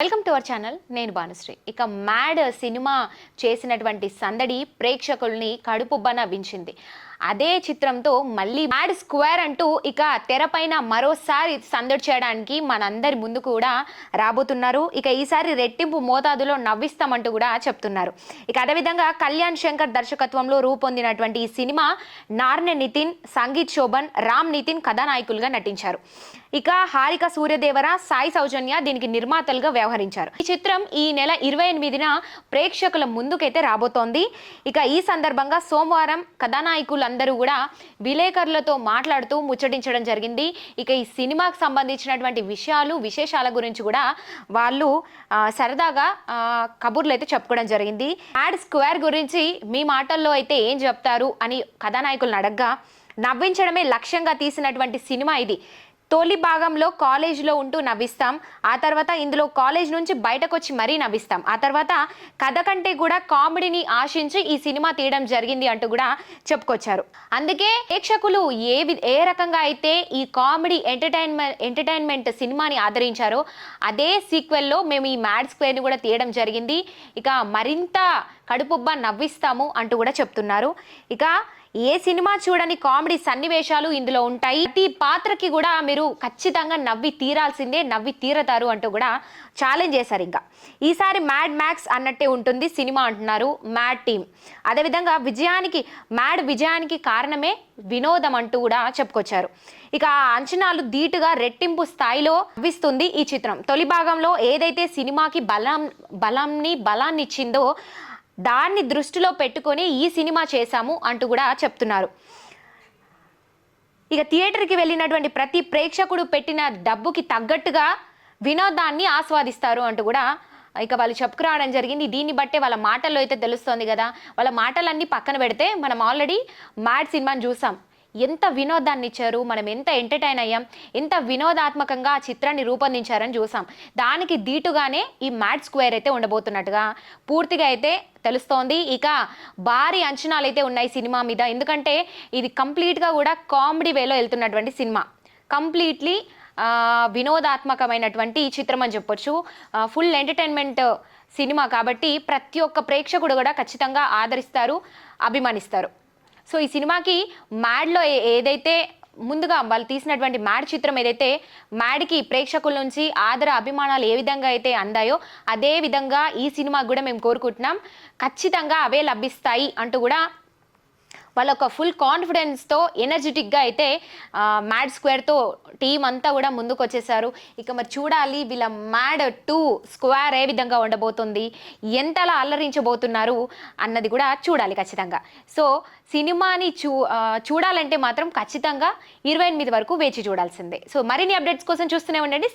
Welcome to our channel నేను భానుశ్రీ ఇక mad cinema చేసినటువంటి సందడి ప్రేక్షకుల్ని కడుపుబ్బ నవ్వించింది అదే చిత్రంతో మళ్ళీ మ్యాడ్ స్క్వేర్ అంటూ ఇక తెరపైన మరోసారి సందడి చేయడానికి మనందరి ముందు కూడా రాబోతున్నారు. ఇక ఈసారి రెట్టింపు మోతాదులో నవ్విస్తామంటూ కూడా చెప్తున్నారు. ఇక అదేవిధంగా కళ్యాణ్ శంకర్ దర్శకత్వంలో రూపొందినటువంటి ఈ సినిమా నార్నె నితిన్ సంగీత్ శోభన్ రామ్ నితిన్ కథానాయకులుగా నటించారు. ఇక హారిక సూర్యదేవర సాయి సౌజన్య దీనికి నిర్మాతలుగా వ్యవహరించారు ఈ చిత్రం ఈ నెల ఇరవై ఎనిమిదిన ప్రేక్షకుల ముందుకైతే రాబోతోంది. ఇక ఈ సందర్భంగా సోమవారం కథానాయకులందరూ కూడా విలేకరులతో మాట్లాడుతూ ముచ్చటించడం జరిగింది. ఇక ఈ సినిమాకు సంబంధించినటువంటి విషయాలు విశేషాల గురించి కూడా వాళ్ళు సరదాగా కబుర్లు అయితే చెప్పుకోవడం జరిగింది. యాడ్ స్క్వేర్ గురించి మీ మాటల్లో అయితే ఏం చెప్తారు అని కథానాయకులను అడగ్గా నవ్వించడమే లక్ష్యంగా తీసినటువంటి సినిమా ఇది. తొలి భాగంలో కాలేజ్లో ఉంటూ నవ్విస్తాం. ఆ తర్వాత ఇందులో కాలేజ్ నుంచి బయటకు వచ్చి మరీ నవ్విస్తాం. ఆ తర్వాత కథ కంటే కూడా కామెడీని ఆశించి ఈ సినిమా తీయడం జరిగింది అంటూ కూడా చెప్పుకొచ్చారు. అందుకే ప్రేక్షకులు ఏ వి- ఏ రకంగా అయితే ఈ కామెడీ ఎంటర్టైన్మెంట్ ఎంటర్టైన్మెంట్ సినిమాని ఆదరించారో అదే సీక్వెల్లో మేము ఈ మ్యాడ్ స్క్వేర్ని కూడా తీయడం జరిగింది. ఇక మరింత కడుపుబ్బ నవ్విస్తాము అంటూ కూడా చెప్తున్నారు. ఇక ఏ సినిమా చూడని కామెడీ సన్నివేశాలు ఇందులో ఉంటాయి. ప్రతి పాత్రకి కూడా మీరు ఖచ్చితంగా నవ్వి తీరాల్సిందే నవ్వి తీరతారు అంటూ కూడా ఛాలెంజ్ చేశారు ఇంకా. ఈసారి మ్యాడ్ మ్యాక్స్ అన్నట్టే ఉంటుంది సినిమా అంటున్నారు మ్యాడ్ టీమ్ అదేవిధంగా విజయానికి మ్యాడ్ విజయానికి కారణమే వినోదం అంటూ కూడా చెప్పుకొచ్చారు. ఇక ఆ అంచనాలు ధీటుగా రెట్టింపు స్థాయిలో నవ్విస్తుంది ఈ చిత్రం. తొలి భాగంలో ఏదైతే సినిమాకి బలం బలాన్ని బలాన్ని ఇచ్చిందో దాన్ని దృష్టిలో పెట్టుకొని ఈ సినిమా చేశాము అంటూ కూడా చెప్తున్నారు. ఇక థియేటర్కి వెళ్ళినటువంటి ప్రతి ప్రేక్షకుడు పెట్టిన డబ్బుకి తగ్గట్టుగా వినోదాన్ని ఆస్వాదిస్తారు అంటూ కూడా ఇక వాళ్ళు చెప్పుకురావడం జరిగింది. దీన్ని బట్టే వాళ్ళ మాటల్లో అయితే తెలుస్తోంది కదా. వాళ్ళ మాటలన్నీ పక్కన పెడితే మనం ఆల్రెడీ మ్యాడ్ సినిమాని చూసాం. ఎంత వినోదాన్ని ఇచ్చారు మనం ఎంత ఎంటర్టైన్ అయ్యాం ఎంత వినోదాత్మకంగా ఆ చిత్రాన్ని రూపొందించారని చూసాం. దానికి దీటుగానే ఈ మ్యాట్ స్క్వేర్ అయితే ఉండబోతున్నట్టుగా పూర్తిగా అయితే తెలుస్తోంది. ఇక భారీ అంచనాలు అయితే ఉన్నాయి సినిమా మీద. ఎందుకంటే ఇది కంప్లీట్గా కూడా కామెడీ వేలో వెళ్తున్నటువంటి సినిమా. కంప్లీట్లీ వినోదాత్మకమైనటువంటి చిత్రం అని చెప్పొచ్చు. ఫుల్ ఎంటర్టైన్మెంట్ సినిమా కాబట్టి ప్రతి ఒక్క ప్రేక్షకుడు కూడా ఖచ్చితంగా ఆదరిస్తారు అభిమానిస్తారు. సో ఈ సినిమాకి మ్యాడ్లో ఏ- ఏదైతే ముందుగా వాళ్ళు తీసినటువంటి మ్యాడ్ చిత్రం ఏదైతే మ్యాడ్కి ప్రేక్షకుల నుంచి ఆదర అభిమానాలు ఏ విధంగా అయితే అందాయో అదే విధంగా ఈ సినిమా కూడా మేము కోరుకుంటున్నాం. ఖచ్చితంగా అవే లభిస్తాయి అంటూ కూడా వాళ్ళ ఒక ఫుల్ కాన్ఫిడెన్స్తో ఎనర్జెటిక్గా అయితే మ్యాడ్ స్క్వేర్తో టీం అంతా కూడా ముందుకు వచ్చేసారు ఇక మరి చూడాలి వీళ్ళ మ్యాడ్ టూ స్క్వేర్ ఏ విధంగా ఉండబోతుంది ఎంతలా అల్లరించబోతున్నారు అన్నది కూడా చూడాలి ఖచ్చితంగా. సో సినిమాని చూ చూడాలంటే మాత్రం ఖచ్చితంగా ఇరవై ఎనిమిది వరకు వేచి చూడాల్సిందే. సో మరిన్ని అప్డేట్స్ కోసం చూస్తూనే ఉండండి.